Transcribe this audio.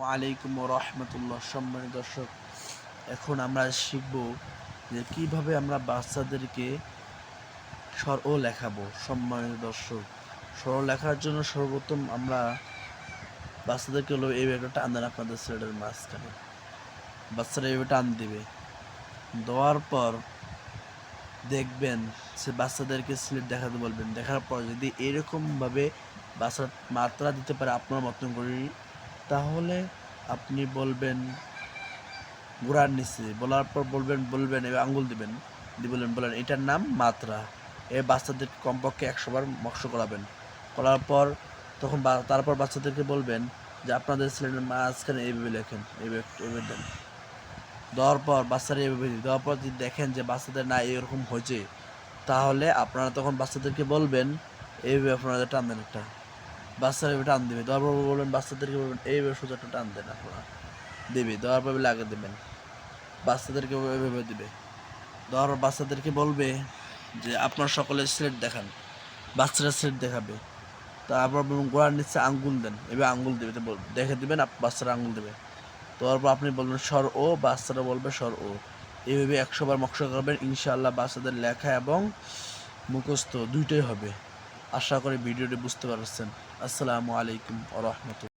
ওয়ালাইকুম রহমতুল্লাহ সম্মানিত দর্শক, এখন আমরা শিখব যে কীভাবে আমরা বাচ্চাদেরকে স্বর ও লেখাবো। সম্মানিত দর্শক স্বর লেখার জন্য সর্বপ্রথম আমরা বাচ্চাদেরকে হলো এই ব্যাগটা টান দেন আপনাদের ছেলেদের মাঝখানে। বাচ্চারা এইভাবে টান দিবে। দেওয়ার পর দেখবেন সে বাচ্চাদেরকে স্লিপ দেখাতে বলবেন। দেখার পর যদি এরকমভাবে বাচ্চার মাত্রা দিতে পারে আপনার মতন করে তাহলে আপনি বলবেন গোড়ার নিচে, বলার পর বলবেন বলবেন, এবার আঙ্গুল দিবেন বলবেন, বলেন, এটার নাম মাত্রা। এ বাচ্চাদের কমপক্ষে একশো বার মক্স করাবেন। করার পর তখন তারপর বাচ্চাদেরকে বলবেন যে, আপনাদের ছেলের মাঝখানে এইভাবে লেখেন এইভাবে দেন। দেওয়ার পর বাচ্চারা এইভাবে। দেওয়ার পর যদি দেখেন যে বাচ্চাদের না এরকম হয়েছে, তাহলে আপনারা তখন বাচ্চাদেরকে বলবেন এইভাবে আপনারা টান দেন একটা। বাচ্চারা এভাবে টান দেবে। দেওয়ার পর বলবেন, বাচ্চাদেরকে বলবেন, এইভাবে সোজা একটা টান দেন আপনারা। দেবে। দেওয়ার পর লাগে দেবেন। বাচ্চাদেরকে এভাবে দেবে। দেওয়ার বাচ্চাদেরকে বলবে যে, আপনার সকলের স্লেট দেখান। বাচ্চারা স্লেট দেখাবে। তারপর গোড়ার নিচে আঙ্গুল দেন। এবার আঙ্গুল দেবে। তো দেখে দিবেন বাচ্চারা আঙ্গুল দেবে। তারপর আপনি বলবেন স্বর ও। বাচ্চারা বলবে স্বর ও। এইভাবে একশো বার মক্সা করবেন। ইনশাআল্লাহ বাচ্চাদের লেখা এবং মুখস্থ দুইটাই হবে। আশা করি ভিডিওটি বুঝতে পারছেন। আসসালামু আলাইকুম আ রহমতুল্লাহ।